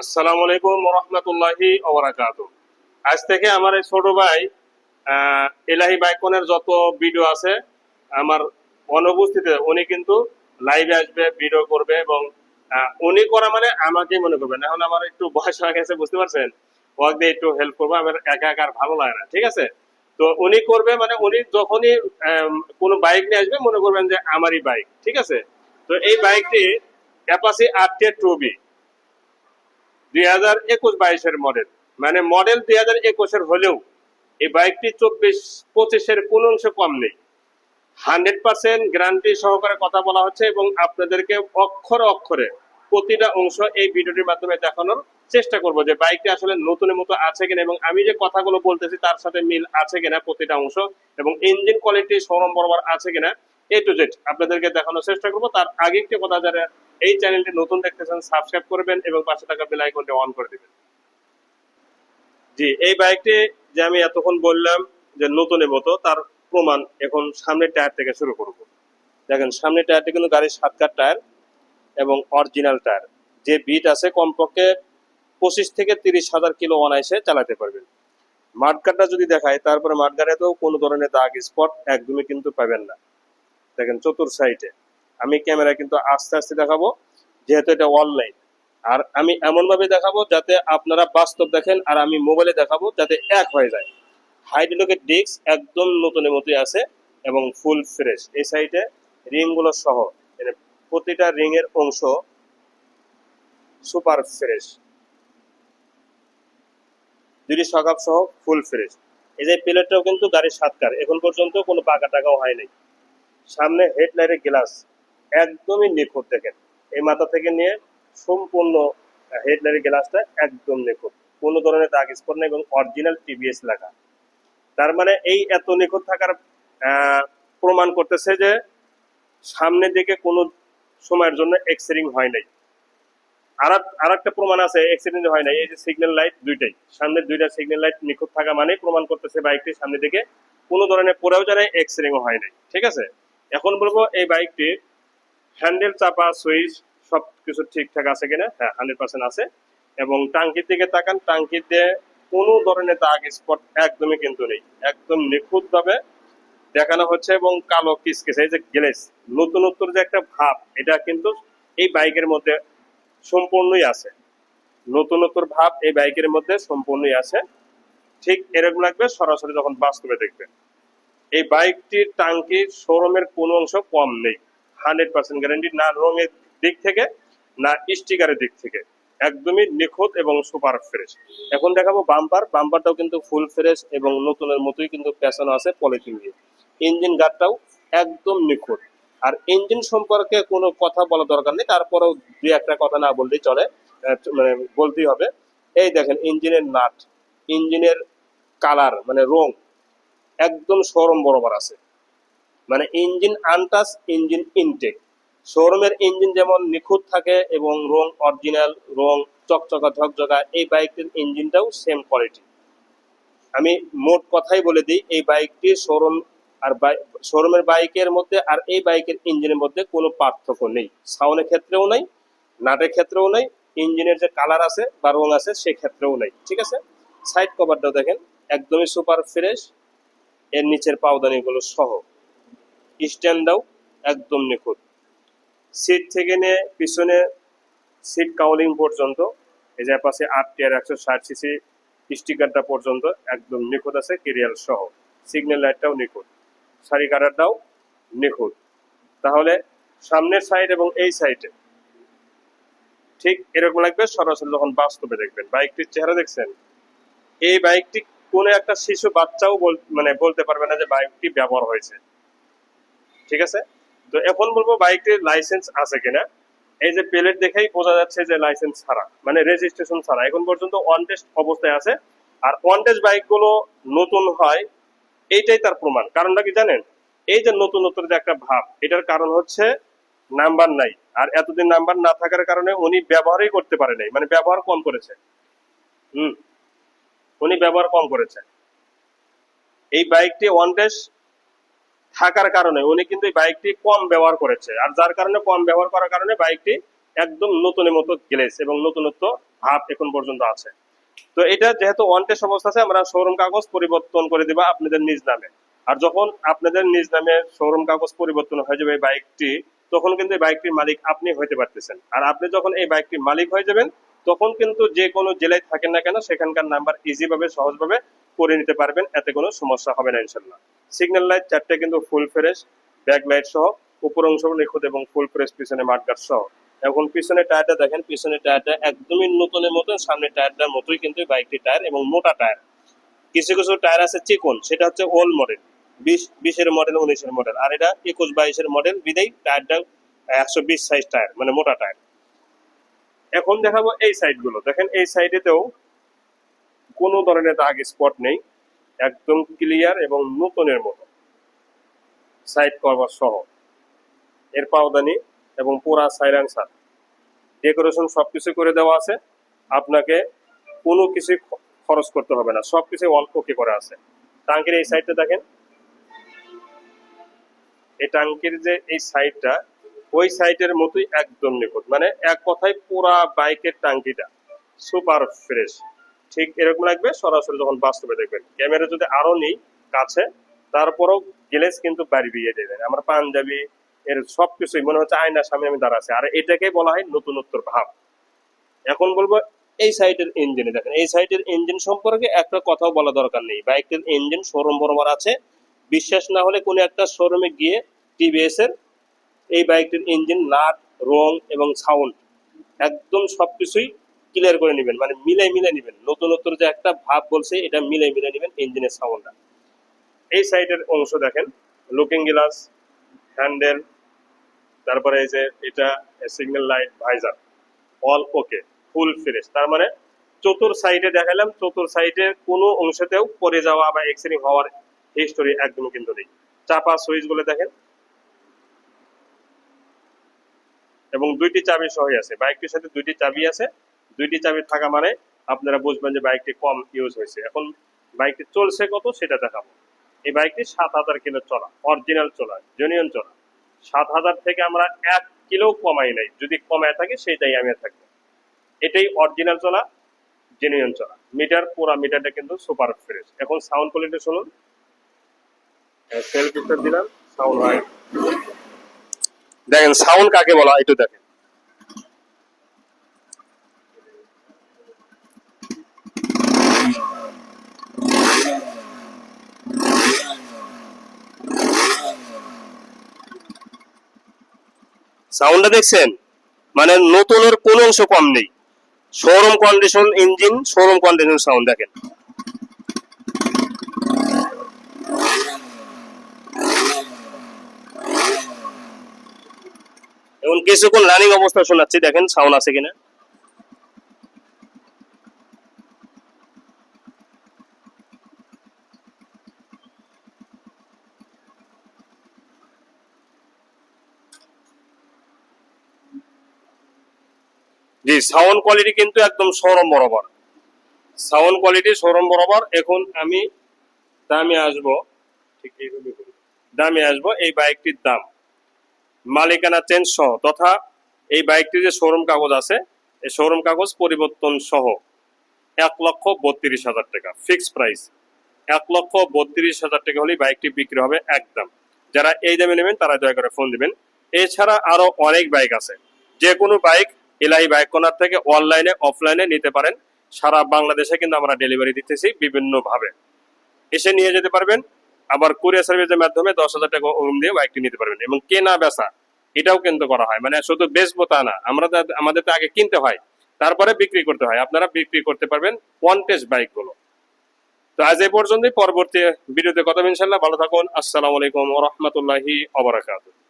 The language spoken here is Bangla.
আসসালামু আলাইকুম রহমতুল্লাহি আজ থেকে আমার এই ছোট ভাই এলাহি বাইকনের যত ভিডিও আছে, আমার অনুপস্থিতিতে উনি কিন্তু লাইভে আসবে ভিডিও করবে এবং উনি করা মানে আমাকেই মনে করবেন। এখন আমার একটু বয়স হয়ে গেছে, বুঝতে পারছেন? ওয়াক দিয়ে একটু হেল্প করব, আমার একা একা ভালো লাগে না, ঠিক আছে? তো উনি করবে মানে উনি যখনই কোনো বাইক নিয়ে আসবে, মনে করবেন যে আমারই বাইক ঠিক আছে? তো এই বাইকটি Apache R two B model মানে মডেল হলেও এই বাইকটি কোন কম নেই। হান্ড্রেড পার্সেন্ট গ্যারান্টি সহকারে কথা বলা হচ্ছে এবং আপনাদেরকে অক্ষরে প্রতিটা অংশ এই ভিডিওটির মাধ্যমে দেখানোর চেষ্টা করব যে বাইকটি আসলে নতুনের মতো আছে কিনা এবং আমি যে কথাগুলো বলতেছি তার সাথে মিল আছে কিনা প্রতিটা অংশ এবং ইঞ্জিন কোয়ালিটি সরম বরাবর আছে কিনা এ টু জেড আপনাদেরকে দেখানোর চেষ্টা করব। তার আগে একটি কথা যারা এই চ্যানেলটি নতুন দেখতেছেন সাবস্ক্রাইব করবেন এবং পাশে থাকা বেল আইকনটি অন করে দিবেন। জি, এই বাইকটি যে আমি এতক্ষণ বললাম যে নতুনের মতো, তার প্রমাণ এখন সামনের টায়ার থেকে শুরু করব। দেখেন, সামনের টায়ারটি কিন্তু গাড়ির সাতকার টায়ার এবং অরিজিনাল টায়ার যে বিট আছে কমপক্ষে পঁচিশ থেকে তিরিশ হাজার কিলো অনায়াসে চালাতে পারবেন। মাঠগাটটা যদি দেখায় তারপরে মাঠগাটেতেও কোনো ধরনের দাগ স্পট একদমই কিন্তু পাবেন না। দেখেন, চতুর সাইডে আমি ক্যামেরা কিন্তু আস্তে আস্তে দেখাবো, যেহেতু এটা অনলাইন আর আমি এমন ভাবে দেখাবো যাতে আপনারা বাস্তব দেখেন আর আমি মোবাইলে দেখাবো যাতে এক হয়ে যায়। হাইড্রোলিকের ডিস্ক একদম নতুনের মতোই আছে এবং ফুল ফ্রেশ এই সাইডে রিংগুলো সহ প্রতিটা রিং এর অংশ সুপার ফ্রেশ দুটি সকাপ সহ ফুল ফ্রেশ এই যে প্লেটটাও কিন্তু গাড়ির সাতকার। এখন পর্যন্ত কোনো পাকা টাকাও হয় নাই। সামনে হেডলাইটের গ্লাস একদমই নিখুঁত দেখেন। এই মাথা থেকে নিয়ে সম্পূর্ণ হেডলাইটের গ্লাসটা একদম নিখুঁত। কোনো ধরনের দাগ স্পট নেই এবং অরিজিনাল টিভিএস লেখা। তার মানে এই এত নিখুঁত থাকার প্রমাণ করতেছে যে সামনের দিকে কোনো সময়ের জন্য এক্সরিং হয় নাই। আর একটা প্রমাণ আছে অ্যাক্সিডেন্ট হয় নাই। এই যে সিগন্যাল লাইট দুইটাই। সামনের দুইটা সিগন্যাল লাইট নিখুঁত থাকা মানে প্রমাণ করতেছে বাইকটি সামনে দিকে। কোনো ধরনের পড়েও যায় এক্সরিং হয় নাই। ঠিক আছে? এখন বলব এই বাইকটি হ্যান্ডেল চাপা সুইচ সব কিছু ঠিকঠাক আছে কিনা? হ্যাঁ হান্ড্রেড পার্সেন্ট আছে। এবং টাঙ্কির দিকে তাকান টাঙ্কিতে কোনো ধরনের দাগ স্পট একদমই কিন্তু নেই। একদম নিখুঁত ভাবে দেখানো হচ্ছে এবং কালো কিসকিস, এই যে গ্লেস নতুনত্বর যে একটা ভাব, এটা কিন্তু এই বাইকের মধ্যে সম্পূর্ণই আছে। নতুনত্বর ভাব এই বাইকের মধ্যে সম্পূর্ণই আছে। ঠিক এরকম লাগবে, সরাসরি যখন বাস্তবে দেখবেন। এই বাইকটির টাঙ্কির শোরুমের কোনো অংশ কম নেই। হান্ড্রেড পার্সেন্ট গ্যারান্টি না রঙের দিক থেকে, না স্টিকারের দিক থেকে। একদমই নিখুঁত এবং সুপার ফ্রেশ এখন দেখাবো বাম্পার বাম্পারটাও কিন্তু ফুল ফ্রেশ এবং নতুনের মতোই কিন্তু পেছানো আছে পলিথিন দিয়ে ইঞ্জিন গার্ডটাও একদম নিখুঁত। আর ইঞ্জিন সম্পর্কে কোনো কথা বলা দরকার নেই। তারপরেও দুই একটা কথা না বললেই চলে। মানে বলতেই হবে। এই দেখেন ইঞ্জিনের নাট। ইঞ্জিনের কালার মানে রং, একদম সরম বরাবর আছে। মানে ইঞ্জিন আনটাস ইঞ্জিন ইনটেক। শোরুমের ইঞ্জিন যেমন নিখুঁত থাকে এবং রং অরিজিনাল, রং চকচকা, ঝকঝকা, এই বাইকটির ইঞ্জিনটাও সেম কোয়ালিটি আমি মোট কথাই বলে দিই, এই বাইকটি শোরুম আর শোরুমের বাইকের মধ্যে আর এই বাইকের ইঞ্জিনের মধ্যে কোনো পার্থক্য নেই। সাউনের ক্ষেত্রেও নেই, নাটের ক্ষেত্রেও নেই, ইঞ্জিনের যে কালার আছে বা রং আছে সে ক্ষেত্রেও নাই, ঠিক আছে? সাইড কভারটাও দেখেন, একদমই সুপার ফ্রেশ এর নিচের পাওদানিগুলো সহ। স্ট্যান্ডটাও একদম নিখুঁত। সিট থেকে নিয়ে পিছনে সিট কাউলিং পর্যন্ত, এই পাশে আট টিয়ার একশো ষাট সিসি স্টিকারটা পর্যন্ত, একদম নিখুঁত আছে কেরিয়াল সহ। সিগন্যাল লাইটটাও নিখুঁত। সারি কাটারটাও নিখুঁত। তাহলে সামনের সাইড এবং এই সাইডে ঠিক এরকম লাগবে, সরাসরি যখন বাস্তবে দেখবেন। বাইকটির চেহারা দেখছেন? এই বাইকটি কোনো একটা শিশু, বাচ্চাও মানে বলতে পারবে না যে বাইকটি ব্যবহার হয়েছে। ঠিক আছে? তো এখন বলব বাইকটির লাইসেন্স আছে কিনা? এই যে প্লেট দেখেই বোঝা যাচ্ছে যে লাইসেন্স ছাড়া মানে রেজিস্ট্রেশন ছাড়া। এখন পর্যন্ত ওয়ান টেস্ট অবস্থায় আছে। আর ওয়ান টেস্ট বাইকগুলো নতুন হয়, এইটাই তার প্রমাণ। কারণটা কি জানেন? এই যে নতুন নতুন যে একটা ভাব, এটার কারণ হচ্ছে নাম্বার নাই। আর এতদিন নাম্বার না থাকার কারণে উনি ব্যবহারই করতে পারে নাই। মানে ব্যবহার কম করেছে। হুম, উনি ব্যবহার কম করেছে। এই বাইকটি ওয়ান থাকার কারণে উনি কিন্তু বাইকটি কম ব্যবহার করেছে। আর যার কারণে কম ব্যবহার করার কারণে বাইকটি একদম নতুনের মতো গ্লেস এবং নতুনত্ব ভাব এখন পর্যন্ত আছে। তো এটা যেহেতু ওয়ান্টেড অবস্থা আছে, আমরা শোরুম কাগজ পরিবর্তন করে দিবা আপনাদের নিজ নামে। আর যখন আপনাদের নিজ নামে শোরুম কাগজ পরিবর্তন হয়ে যাবে বাইকটি, তখন কিন্তু এই বাইকটির মালিক আপনি হইতে পারতেছেন। আর আপনি যখন এই বাইকটির মালিক হয়ে যাবেন, তখন কিন্তু যে কোনো জেলায় থাকেন না কেন, সেখানকার নাম্বার ইজি ভাবে, সহজভাবে করে নিতে পারবেন, এতে কোনো সমস্যা হবে না ইনশাল্লাহ সিগন্যাল লাইট চারটে কিন্তু ফুল ফ্রেশ ব্যাক লাইট সহ, উপর অংশ নিখুঁত এবং ফুল ফ্রেশ পিছনে মাঠগাট সহ। এখন পিছনে টায়ারটা দেখেন, পিছনে টায়ারটা একদমই নতুনের মতো সামনে টায়ারটার মতোই কিন্তু বাইকটি টায়ার এবং মোটা টায়ার কিছু কিছু টায়ার আছে চিকন, সেটা হচ্ছে ওল্ড মডেল বিশ, বিশের মডেল উনিশের মডেল আর এটা একুশ বাইশের মডেল বিদেই টায়ারটা একশো বিশ সাইজ টায়ার মানে মোটা টায়ার এখন দেখাবো এই সাইডগুলো। দেখেন এই সাইডেতেও কোনো ধরনের দাগ স্পট নেই, একদম ক্লিয়ার এবং নতুনের মতো। সাইড কভার সহ। এর পাওদানি এবং পুরা সাইলেন্সার ডেকোরেশন সবকিছু করে দেওয়া আছে। আপনাকে কোনো কিছু খরচ করতে হবে না। সবকিছু অল্প কি করে আছে। টাঙ্কির এই সাইডটা দেখেন। এই টাঙ্কির যে এই সাইডটা ওই সাইডের মতোই একদম নিখুঁত। মানে এক কথায় পুরা বাইকের টাঙ্কিটা সুপার ফ্রেশ ঠিক এরকম লাগবে, সরাসরি যখন বাস্তবে দেখবেন। ক্যামেরা যদি আরও নেই কাছে, তারপরও গ্লেস কিন্তু বাড়ি দিয়ে দেবেন। আমার পাঞ্জাবি, এর সবকিছুই মনে হচ্ছে আয়নার সামনে আমি দাঁড়া আছি আর এটাকে বলা হয় নতুনত্বর ভাব। এখন বলব এই সাইটের ইঞ্জিনে দেখেন। এই সাইটের ইঞ্জিন সম্পর্কে একটা কথাও বলা দরকার নেই। বাইকের ইঞ্জিন শোরুম বরাবর আছে। বিশ্বাস না হলে কোনো একটা শোরুমে গিয়ে টিভিএস এর এই বাইকটির ইঞ্জিন নাট, রং এবং সাউন্ড একদম সবকিছুই ক্লিয়ার করে নেবেন মানে মিলে মিলে নেবেন। নতুনত্বর যে একটা ভাব বলছে, এটা মিলে মিলে নেবেন ইঞ্জিনের সাউন্ডটা এই সাইডের অংশ দেখেন লুকিং গ্লাস হ্যান্ডেল তারপরে এই যে এটা signal light visor all okay full fresh তার মানে চতুর সাইডে দেখালাম, চতুর সাইডে কোনো অংশতেও পড়ে যাওয়া বা এক্সিডিং হওয়ার হিস্টোরি একদমই কিন্তু নেই। চাপা সুইচগুলো দেখেন। এবং দুইটি চাবি সহ আছে বাইকটির সাথে দুইটি চাবি আছে দুইটি চাবি থাকা মানে আপনারা বুঝবেন যে বাইকটি কম ইউজ হয়েছে। এখন বাইকটি চলছে কত সেটা দেখাবো। এই বাইকটি সাত হাজার কিলো চলা অরিজিনাল চলা জেনুইন চলা সাত হাজার থেকে আমরা এক কিলো কমাই নাই, যদি কমায় থাকে সেইটাই আমি থাকব। এটাই অরিজিনাল চলা জেনুইন চলা মিটার, পুরা মিটারটা কিন্তু সুপার ফ্রেশ। এখন সাউন্ড কোয়ালিটি শুনুন। সেলফ দিলাম, সাউন্ড হয়। দেখেন, সাউন্ড কাকে বলা একটু দেখেন। সাউন্ডটা দেখছেন? মানে নতুনের কোনো অংশ কম নেই। Showroom condition engine showroom condition sound দেখেন। এখন কিছুক্ষণ রানিং অবস্থা শোনাচ্ছি, দেখেন সাউন্ড আছে কিনা। জি সাউন্ড কোয়ালিটি কিন্তু একদম শোরুম বরাবর। সাউন্ড কোয়ালিটি শোরুম বরাবর। এখন আমি দামে আসব। ঠিক দামে আসব এই বাইকটির দাম। মালিকানা চেঞ্জ সহ তথা এই বাইকটির যে শোরুম কাগজ আছে, এই শোরুম কাগজ পরিবর্তন সহ এক লক্ষ বত্রিশ হাজার টাকা। ফিক্সড প্রাইস এক লক্ষ বত্রিশ হাজার টাকা হলেই বাইকটি বিক্রি হবে একদম। যারা এই দামে নেবেন তারা দয়া করে ফোন দিবেন। এছাড়া আরও অনেক বাইক আছে। যে কোনো বাইক এলাহি বাইক কর্নার থেকে অনলাইনে, অফলাইনে নিতে পারেন। সারা বাংলাদেশে কিন্তু আমরা ডেলিভারি দিতেছি বিভিন্ন ভাবে এসে নিয়ে যেতে পারবেন। আবার কুরিয়ার সার্ভিসের মাধ্যমে দশ হাজার টাকা অরুম দিয়ে বাইকটি নিতে পারবেন। এবং কেনা বেচা, এটাও কিন্তু করা হয়। মানে শুধু বেচবো তা না, আমরা আমাদের তো আগে কিনতে হয়। তারপরে বিক্রি করতে হয়। আপনারা বিক্রি করতে পারবেন ওয়ান্টেজ বাইকগুলো। তো আজ এই পর্যন্তই। পরবর্তী ভিডিওতে কথা ইনশাল্লাহ ভালো থাকুন। আসসালামু আলাইকুম রহমতুল্লাহি অবরাকাতুহ